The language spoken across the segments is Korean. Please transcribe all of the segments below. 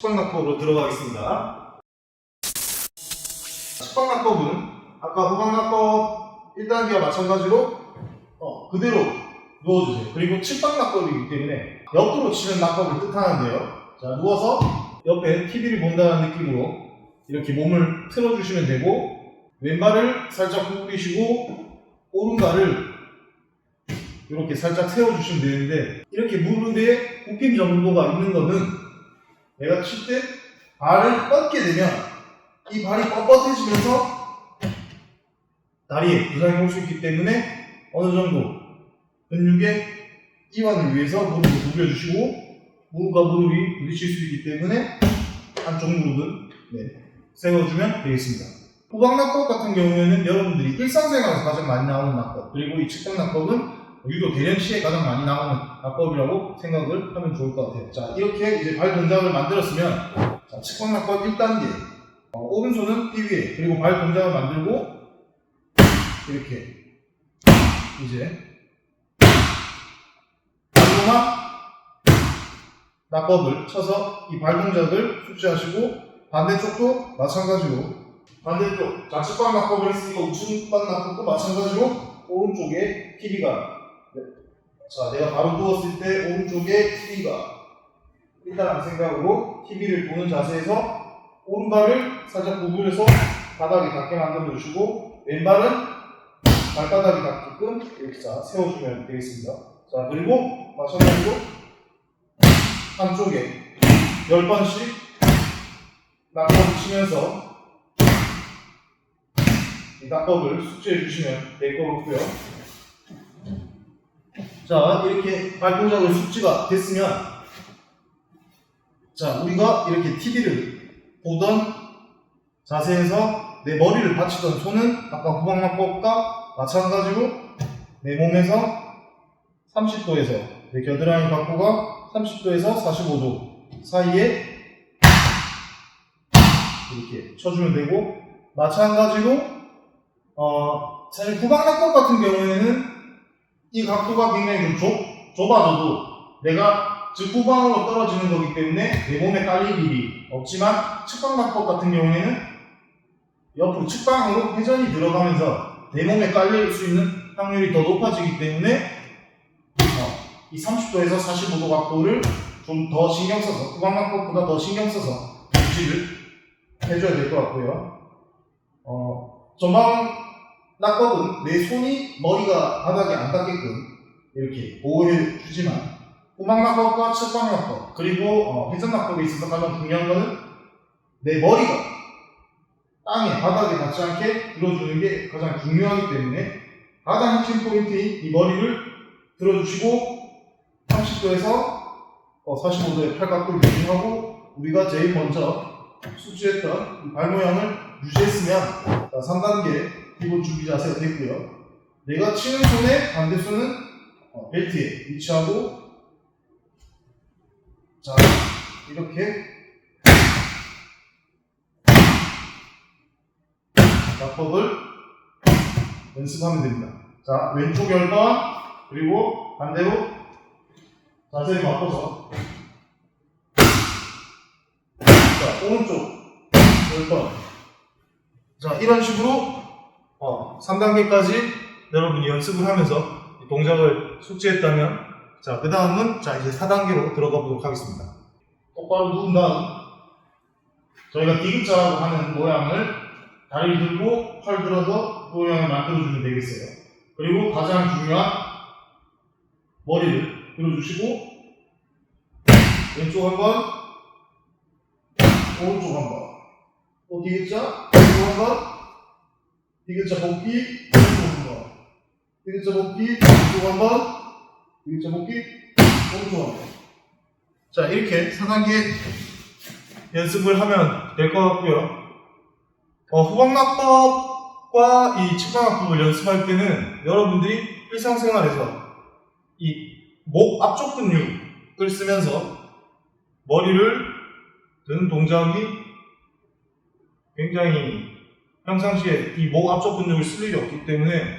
측방납법으로 들어가겠습니다. 측방납법은 아까 후방납법 1단계와 마찬가지로 어, 그대로 누워주세요. 그리고 측방납법이기 때문에 옆으로 치는 낙법을 뜻하는데요. 자, 누워서 옆에 TV를 본다는 느낌으로 이렇게 몸을 틀어주시면 되고 왼발을 살짝 구부리시고 오른발을 이렇게 살짝 세워주시면 되는데 이렇게 무릎에 굽힘 정도가 있는 거는 내가 칠 때 발을 뻗게 되면 이 발이 뻣뻣해지면서 다리에 부상이 올 수 있기 때문에 어느 정도 근육의 이완을 위해서 무릎을 구겨주시고 무릎과 무릎이 부딪힐 수 있기 때문에 한쪽 무릎은 네, 세워주면 되겠습니다. 후방납법 같은 경우에는 여러분들이 일상생활에서 가장 많이 나오는 낙법 그리고 이 측방납법은 유도 대련시에 가장 많이 나오는 낙법이라고 생각을 하면 좋을 것 같아요. 자 이렇게 이제 발 동작을 만들었으면 자, 측방낙법 1단계. 어, 오른손은 띠 위에 그리고 발 동작을 만들고 이렇게. 이제. 발로만 낙법을 쳐서 이 발 동작을 숙지하시고 반대쪽도 마찬가지로. 반대쪽. 좌측방 낙법을 했으니까 우측방 낙법도 마찬가지로 오른쪽에 TV가 자 내가 바로 누웠을 때 오른쪽에 TV가 일단한 생각으로 TV를 보는 자세에서 오른발을 살짝 구부려서 바닥에 닿게 만들어 주시고 왼발은 발바닥이 닿게끔 이렇게 자 세워주면 되겠습니다. 자 그리고 마찬가지로 한쪽에 10번씩 낙법을 치면서 이 낙법을 숙지해 주시면 될 것 같고요. 자 이렇게 발 동작을 숙지가 됐으면 자 우리가 이렇게 TV를 보던 자세에서 내 머리를 받치던 손은 아까 후방낙법과 마찬가지로 내 몸에서 30도에서 내 겨드랑이 각도가 30도에서 45도 사이에 이렇게 쳐주면 되고 마찬가지로 어 사실 후방낙법 같은 경우에는 이 각도가 굉장히 좀 좁, 좁아져도 내가 즉후방으로 떨어지는 거기 때문에 내 몸에 깔릴 일이 없지만 측방낙법 같은 경우에는 옆으로 측방으로 회전이 들어가면서 내 몸에 깔릴 수 있는 확률이 더 높아지기 때문에 어, 이 30도에서 45도 각도를 좀 더 신경 써서 후방낙법보다 더 신경 써서 유지를 해줘야 될 것 같고요. 어, 전방 낙법은 내 손이 머리가 바닥에 안 닿게끔 이렇게 보호해 주지만 후방낙법과 측방낙법 그리고 어, 회전낙법에 있어서 가장 중요한 것은 내 머리가 땅에 바닥에 닿지 않게 들어주는 게 가장 중요하기 때문에 가장 핵심 포인트인 이 머리를 들어주시고 30도에서 45도의 팔각도를 유지하고 우리가 제일 먼저 숙지했던 이발 모양을 유지했으면 자, 3단계 기본 준비 자세가 됐고요. 내가 치는 손의 반대 손은 어, 벨트에 위치하고 자 이렇게 낙법을 연습하면 됩니다. 자 왼쪽 10번 그리고 반대로 자세를 바꿔서 자 오른쪽 10번 자 이런 식으로 어, 3단계까지 여러분이 연습을 하면서 이 동작을 숙지했다면 자, 그 다음은 자, 이제 4단계로 들어가 보도록 하겠습니다. 똑바로 누운 다음 저희가 디귿자라고 하는 모양을 다리를 들고 팔 들어서 그 모양을 만들어주면 되겠어요. 그리고 가장 중요한 머리를 들어주시고 왼쪽 한 번, 오른쪽 한 번, 또 디귿자, 왼쪽 한 번, 디귿자 복귀, 오른쪽 한 번. 디귿자 복귀, 오른쪽 한 번. 디귿자 복귀, 오른쪽 한 번. 자, 이렇게 4단계 연습을 하면 될 것 같고요. 어, 후방낙법과 이 측방낙법을 연습할 때는 여러분들이 일상생활에서 이 목 앞쪽 근육을 쓰면서 머리를 드는 동작이 굉장히 평상시에 이 목 앞쪽 근육을 쓸 일이 없기 때문에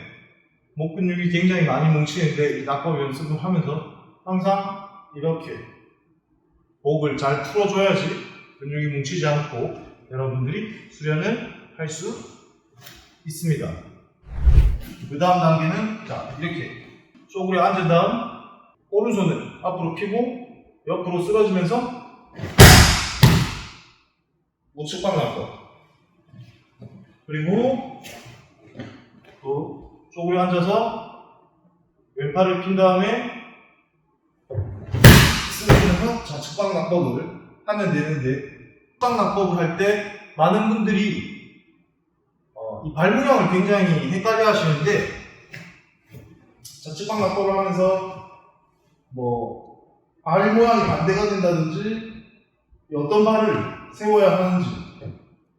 목 근육이 굉장히 많이 뭉치는데 이 낙법 연습을 하면서 항상 이렇게 목을 잘 풀어줘야지 근육이 뭉치지 않고 여러분들이 수련을 할 수 있습니다. 그 다음 단계는 자 이렇게 쪼그려 앉은 다음 오른손을 앞으로 펴고 옆으로 쓰러지면서 우측방 납법 그리고 또 쪼그려 앉아서 왼팔을 핀 다음에 쓰러지면서 좌측방 납법을 하면 되는데 측방 납법을 할 때 많은 분들이 어, 이 발 모양을 굉장히 헷갈려 하시는데 좌측방 납법을 하면서 뭐 발 모양이 반대가 된다든지 어떤 발을 세워야 하는지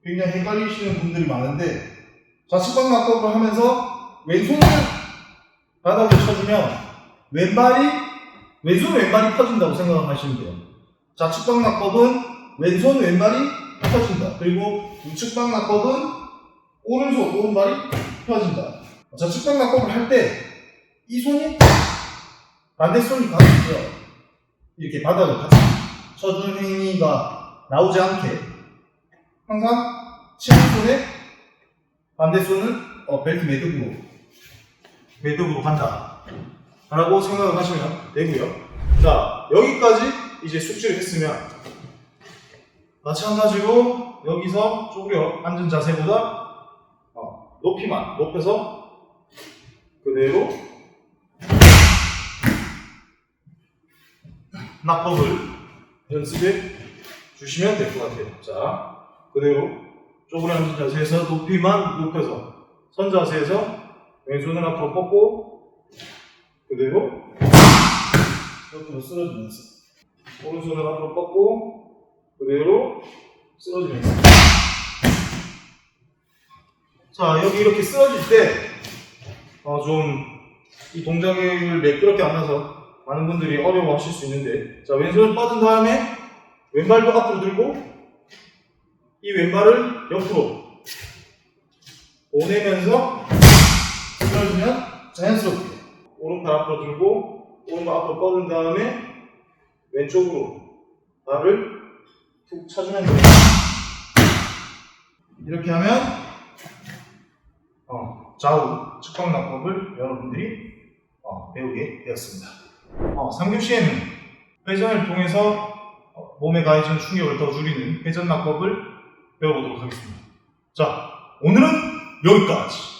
굉장히 헷갈리시는 분들이 많은데 좌측방 납법을 하면서 왼손을 바닥에 쳐주면 왼발이 왼손 왼발이 펴진다고 생각하시면 돼요. 좌측방 납법은 왼손 왼발이 펴진다. 그리고 우측방 납법은 오른손 오른발이 펴진다. 좌측방 납법을 할 때 이 손이 반대 손이 같이 이렇게 바닥을 같이 쳐주는 행위가 나오지 않게 항상 치는 손에 반대 손은 어, 벨트 매듭으로 매듭으로 간다. 라고 생각을 하시면 되고요. 자, 여기까지 이제 숙지를 했으면 마찬가지로 여기서 쪼그려 앉은 자세보다 어, 높이만 높여서 그대로 낙법을 연습해 주시면 될 것 같아요. 자, 그대로 앉은 자세에서 높이만 높여서 선 자세에서 왼손을 앞으로 뻗고 그대로 옆으로 쓰러지면서 오른손을 앞으로 뻗고 그대로 쓰러지면서. 자 여기 이렇게 쓰러질 때 어, 좀 이 동작을 매끄럽게 안 나서 많은 분들이 어려워하실 수 있는데 자 왼손을 뻗은 다음에 왼발도 앞으로 들고 이 왼발을 옆으로 보내면서 쓰러지면 자연스럽게 오른팔 앞으로 들고 오른발 앞으로 뻗은 다음에 왼쪽으로 발을 툭 차주면 됩니다. 이렇게 하면 어, 좌우 측방납법을 여러분들이 어, 배우게 되었습니다. 어, 3교시에는 회전을 통해서 어, 몸에 가해진 충격을 더 줄이는 회전납법을 배워보도록 하겠습니다. 자, 오늘은 여기까지.